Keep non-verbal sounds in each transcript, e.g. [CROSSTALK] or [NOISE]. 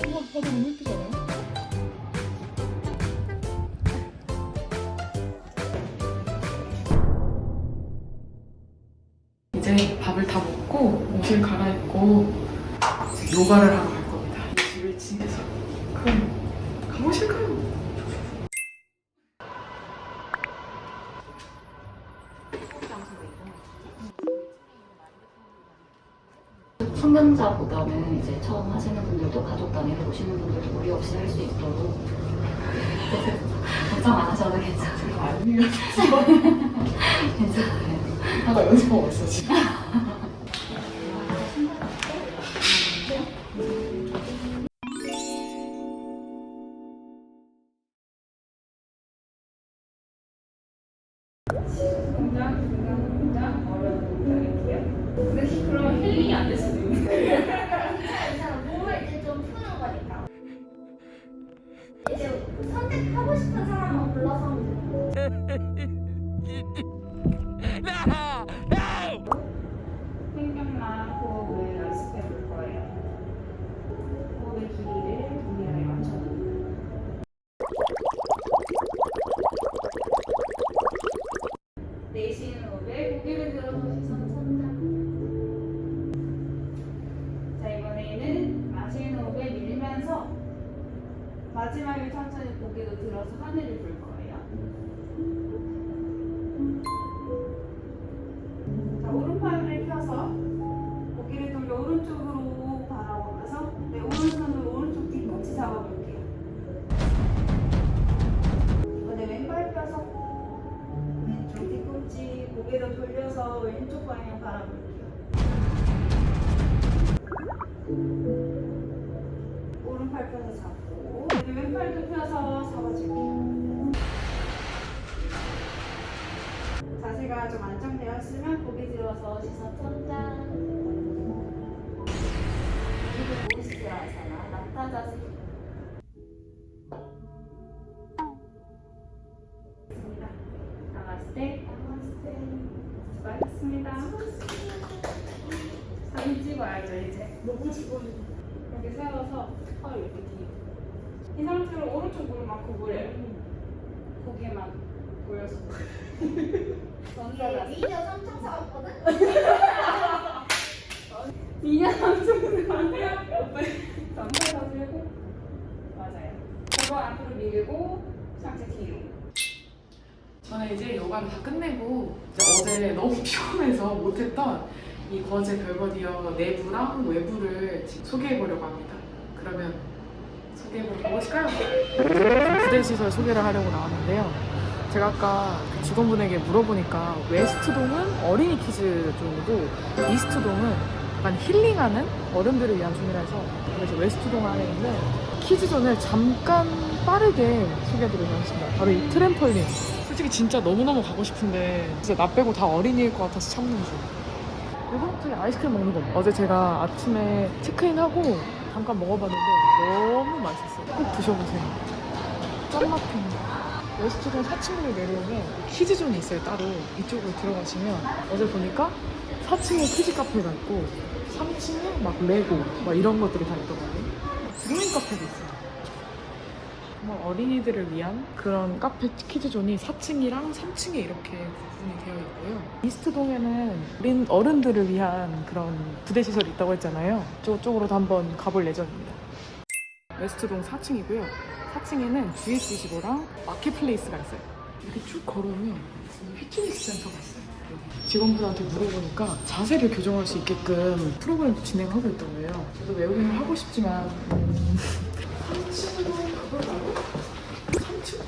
한번 봐도 너무 예쁘지 않아요? 이제 밥을 다 먹고 옷을 갈아입고 요가를 하러 갈 겁니다. 이 집을 지내서 그럼 가보실까요? 상담자보다는 이제 처음 하시는 분들도 가족 단위로 오시는 분들도 무리 없이 할 수 있도록 [LAUGHS] 걱정 안 하셔도 괜찮아요. 아니요. 괜찮아요. 하다 연습하고 있어 지금. 그럼 힐링이 안될 수도 있는데. 오른팔 펴서 잡고. 네, 왼팔도 펴서 잡아줄게요. 자세가 좀 안정되었으면 고개 들어서 시선 천장 그리고 모스트라사나 낙타 자세. 나마스테 나마스테 수고하셨습니다. 사진 찍어야죠 이제. 너무 지금 이렇게 세워서 팔 이렇게 뒤로 이 상태로 오른쪽 무릎만 구부려요 고개만 보여서 이게 [LAUGHS] [LAUGHS] 미녀 삼총 사왔거든? [LAUGHS] 미녀 삼촌은 아니야. 남자 사주고 맞아요. 저거 앞으로 밀고 상체 뒤로. 저는 이제 요가를 다 끝내고 이제 어제 너무 피곤해서 못했던 이 거제 별거디어 내부랑 외부를 소개해보려고 합니다. 그러면 소개해보러 가보실까요? 부대시설 소개를 하려고 나왔는데요. 제가 아까 그 직원분에게 물어보니까 웨스트동은 어린이 키즈 쪽이고 이스트동은 약간 힐링하는 어른들을 위한 존이라서 그래서 웨스트동 안에 있는 키즈존을 잠깐 빠르게 소개해드리려고 하겠습니다. 바로 이 트램펄린. 솔직히 진짜 너무너무 가고 싶은데 진짜 나 빼고 다 어린이일 것 같아서 참는 중. 그리고 저기 아이스크림 먹는 거. 어제 제가 아침에 체크인하고 잠깐 먹어봤는데 너무 맛있었어요. 꼭 드셔보세요. 짠맛탱. 웨스트존 4층으로 내려오면 키즈존이 있어요 따로 이쪽으로 들어가시면 어제 보니까 4층에 키즈 카페가 있고 3층에 막 레고 막 이런 것들이 다 있더라고요 드로잉 카페도 있어요 정말 어린이들을 위한 그런 카페 키즈존이 4층이랑 3층에 이렇게 구분이 되어 있고요 이스트동에는 어린 어른들을 위한 그런 부대 시설이 있다고 했잖아요 저쪽으로도 한번 가볼 예정입니다 웨스트동 4층이고요 4층에는 GS25랑 마켓플레이스가 있어요. 이렇게 쭉 걸어오면 피트니스 센터가 있어요. 직원분한테 물어보니까 자세를 교정할 수 있게끔 프로그램도 진행하고 있다고 해요. 저도 외국인을 하고 싶지만 음... 3층으로 가볼까요? 3층?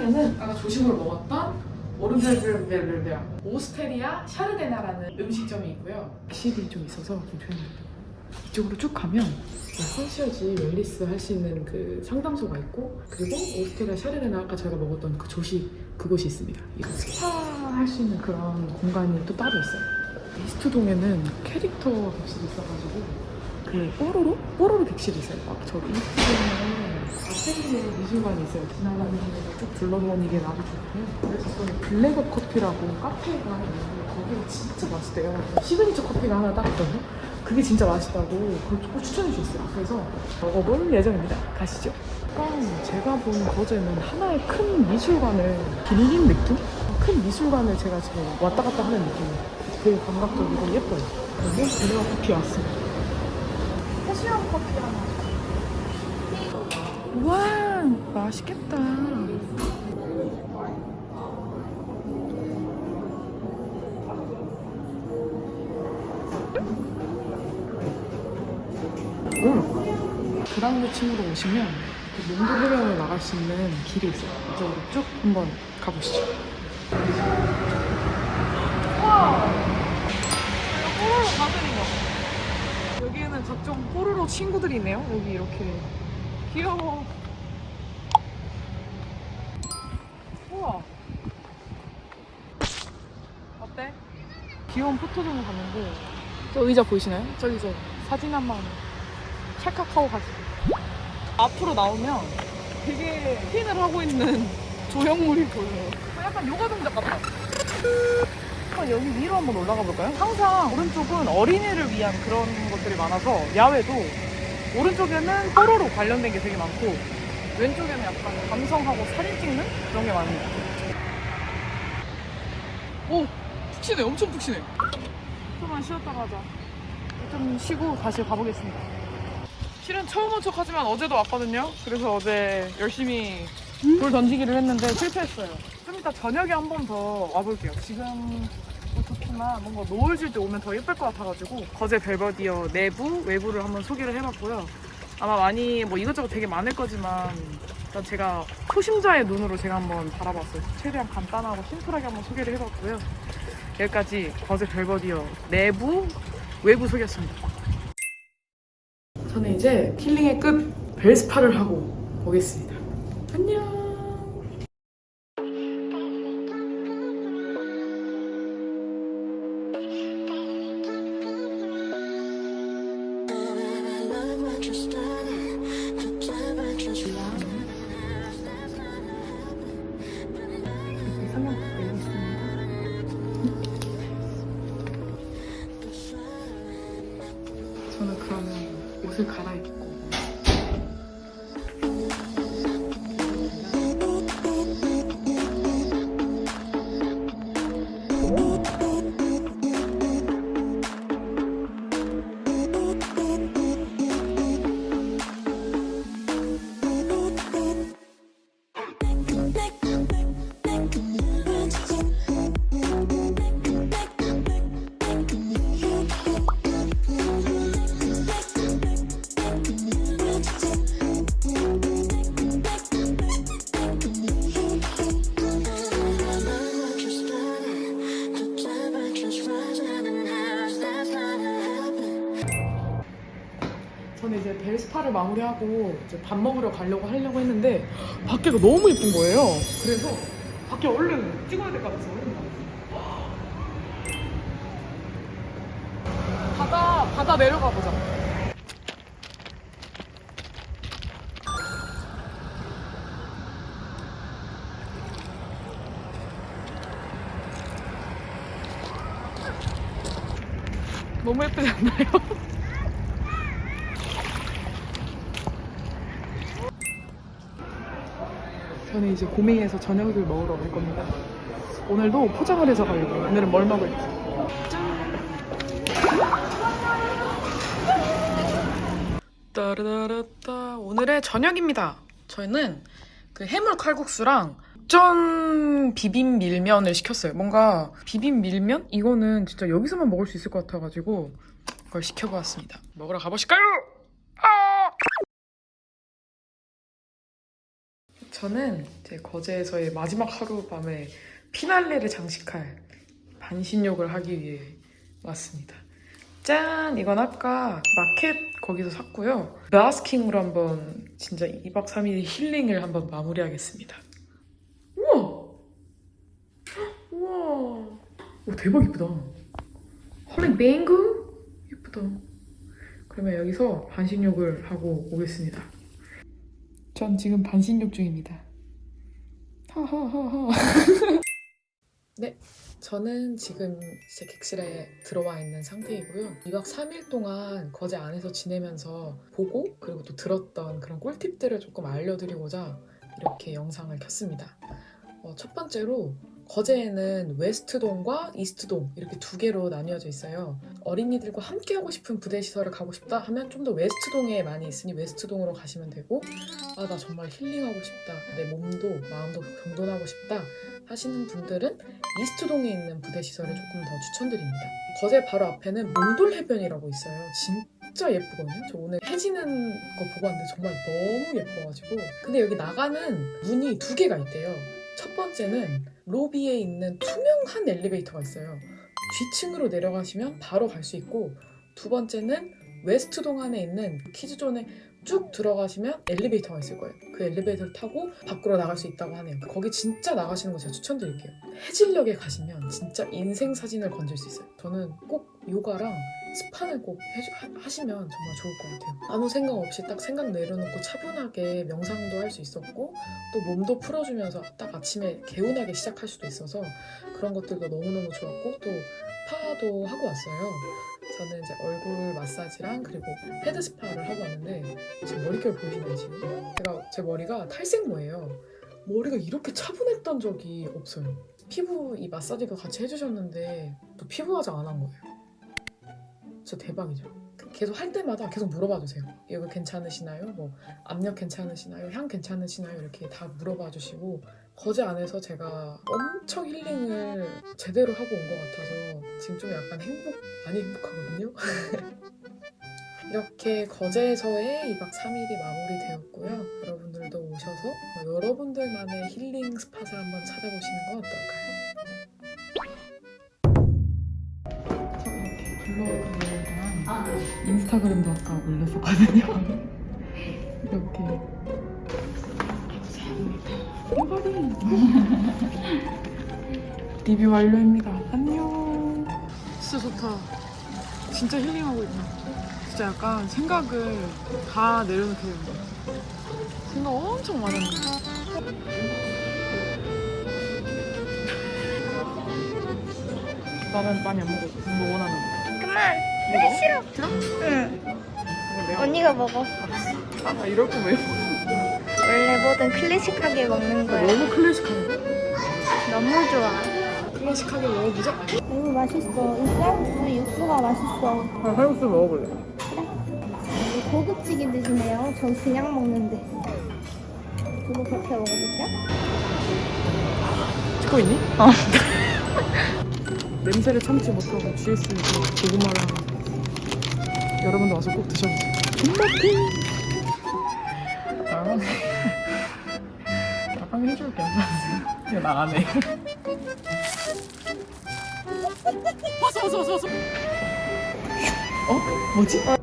3층에는 아까 조식으로 먹었던 오르베르베르베르 오스테리아 샤르데나라는 음식점이 있고요. 실이 좀 있어서 좀 조용합니다. 이쪽으로 쭉 가면 컨시어지 웰리스 할 수 있는 그 상담소가 있고 그리고 오스테리아 샤르데나 아까 저희가 먹었던 그 조식 그곳이 있습니다. 이거 스파 할 수 있는 그런 공간이 또 따로 있어요. 이스트동에는 캐릭터 객실이 있어가지고 그 뽀로로? 뽀로로 객실이 있어요. 막 저기 이스트동에 잘생긴 미술관이 있어요. 지나가는 길에 쭉 둘러보니게 아주 좋고요. 그래서 저는 블랙업 커피라고 카페가 있는데 거기가 진짜 맛있대요. 시그니처 커피가 하나 딱 있거든요. 그게 진짜 맛있다고 그걸 꼭 추천해 주셨어요. 그래서 먹어볼 예정입니다. 가시죠. 약간 제가 본 거제는 하나의 큰 미술관을 빌린 느낌? 큰 미술관을 제가 지금 왔다 갔다 하는 느낌이에요. 되게 감각적이고 예뻐요. 그리고 블루 커피 왔습니다. 패션 커피 하나. 와 맛있겠다. 음. 그랑드 층으로 오시면 그 몽도 해변을 나갈 수 있는 길이 있어요. 이쪽으로 쭉 한번 가보시죠. 여기에는 각종 뽀로로 친구들이 있네요. 여기 이렇게 귀여워. 우와. 어때? 귀여운 포토존을 갔는데 저 의자 보이시나요? 저기 저 사진 한 번 찰칵하고 가시죠. 앞으로 나오면 되게 핀을 하고 있는 [LAUGHS] 조형물이 보여요. 약간 요가 동작 같아. 한번 여기 위로 한번 올라가 볼까요? 항상 오른쪽은 어린이를 위한 그런 것들이 많아서 야외도 오른쪽에는 뽀로로 관련된 게 되게 많고 왼쪽에는 약간 감성하고 사진 찍는 그런 게 많은 것 같아요. 오! 푹신해. 엄청 푹신해. 좀만 쉬었다 가자. 좀 쉬고 다시 가보겠습니다. 실은 처음 온 척하지만 어제도 왔거든요. 그래서 어제 열심히 돌 던지기를 했는데 실패했어요. 좀 이따 저녁에 한 번 더 와볼게요. 지금 뭐 좋지만 뭔가 노을 질 때 오면 더 예쁠 것 같아가지고 거제 벨버디어 내부, 외부를 한번 소개를 해봤고요. 아마 많이 뭐 이것저것 되게 많을 거지만 일단 제가 초심자의 눈으로 제가 한번 바라봤어요. 최대한 간단하고 심플하게 한번 소개를 해봤고요. 여기까지 거제 벨버디어 내부, 외부 소개였습니다. 저는 이제 힐링의 끝 벨스파를 하고 오겠습니다. 안녕. 저는 그러면 옷을 갈아입고 이제 밥 먹으러 가려고 하려고 했는데 밖에가 너무 예쁜 거예요. 그래서 밖에 얼른 찍어야 될것 같아서 얼른 나왔어요. 바다 바다 내려가 보자. 너무 예쁘지 않나요? [LAUGHS] 저는 이제 고메이에서 저녁을 먹으러 갈 겁니다. 오늘도 포장을 해서 가려고. 오늘은 뭘 먹을지. 따라라따 오늘의 저녁입니다. 저희는 그 해물 칼국수랑 전 비빔 밀면을 시켰어요. 뭔가 비빔 밀면 이거는 진짜 여기서만 먹을 수 있을 것 같아가지고 그걸 시켜보았습니다. 먹으러 가보실까요? 저는 제 거제에서의 마지막 하룻밤에 피날레를 장식할 반신욕을 하기 위해 왔습니다. 짠! 이건 아까 마켓 거기서 샀고요. 바스킹으로 한번 진짜 2박 3일 힐링을 한번 마무리하겠습니다. 우와! 우와! 오, 대박 이쁘다. 헐리 뱅구? 예쁘다. 그러면 여기서 반신욕을 하고 오겠습니다. 전 지금 반신욕 중입니다. 하하하하. 저는 지금 제 객실에 들어와 있는 상태이고요. 2박 3일 동안 거제 안에서 지내면서 보고 그리고 또 들었던 그런 꿀팁들을 조금 알려드리고자 이렇게 영상을 켰습니다. 어, 첫 번째로 거제에는 웨스트동과 이스트동 이렇게 두 개로 나뉘어져 있어요. 어린이들과 함께 하고 싶은 부대 시설을 가고 싶다 하면 좀 더 웨스트동에 많이 있으니 웨스트동으로 가시면 되고 아 나 정말 힐링하고 싶다 내 몸도 마음도 정돈하고 싶다 하시는 분들은 이스트동에 있는 부대 시설을 조금 더 추천드립니다. 거제 바로 앞에는 몽돌 해변이라고 있어요. 진짜 예쁘거든요. 저 오늘 해지는 거 보고 왔는데 정말 너무 예뻐가지고. 근데 여기 나가는 문이 두 개가 있대요. 첫 번째는 로비에 있는 투명한 엘리베이터가 있어요. 뒤층으로 내려가시면 바로 갈 수 있고 두 번째는 웨스트동 안에 있는 키즈존에 쭉 들어가시면 엘리베이터가 있을 거예요. 그 엘리베이터를 타고 밖으로 나갈 수 있다고 하네요. 거기 진짜 나가시는 거 제가 추천드릴게요. 해질녘에 가시면 진짜 인생 사진을 건질 수 있어요. 저는 꼭 요가랑 스파는 꼭 해주- 하- 하시면 정말 좋을 것 같아요. 아무 생각 없이 딱 생각 내려놓고 차분하게 명상도 할 수 있었고 또 몸도 풀어주면서 딱 아침에 개운하게 시작할 수도 있어서 그런 것들도 너무너무 좋았고 또 파도 하고 왔어요. 저는 이제 얼굴 마사지랑 그리고 헤드 스파를 하고 왔는데 제 머릿결 보이시나요 지금? 제가 제 머리가 탈색모예요. 머리가 이렇게 차분했던 적이 없어요. 피부 이 마사지도 같이 해주셨는데 또 피부 화장 안 한 거예요. 진짜 대박이죠. 계속 할 때마다 계속 물어봐 주세요. 이거 괜찮으시나요? 뭐 압력 괜찮으시나요? 향 괜찮으시나요? 이렇게 다 물어봐 주시고 거제 안에서 제가 엄청 힐링을 제대로 하고 온 것 같아서 지금 좀 약간 행복 많이 행복하거든요. [LAUGHS] 이렇게 거제에서의 2박 3일이 마무리되었고요. 여러분들도 오셔서 뭐 여러분들만의 힐링 스팟을 한번 찾아보시는 건 어떨까요? 인스타그램도 아까 올렸었거든요. 이렇게 리뷰 완료입니다. 안녕. 진짜 좋다. 진짜 힐링하고 있다. 진짜 약간 생각을 다 내려놓게 된다. 생각 엄청 많았는데. 나는 많이 안 먹어. 너 원하는 거. 이거? 싫어. 싫어? 응. 이거 언니가 먹어. 아, 이럴 거면 왜 원래 뭐든 클래식하게 먹는 거야. 너무 클래식한데? 너무 좋아. 클래식하게 먹어보자. 너무 맛있어. 이 쌀국수 육수가 맛있어. 아, 칼국수 먹어볼래. 고급지게 드시네요. 전 그냥 먹는데. 이거 그렇게 먹어볼게요. 찍고 있니? 어. [LAUGHS] 냄새를 참지 못하고 GS 그 고구마랑 여러분도 와서 꼭 드셔보세요. 김밥핑! 아, 나빵 해줄게. 이거 나안 해. 왔어, 왔어, 왔어, 왔어. 어? 뭐지?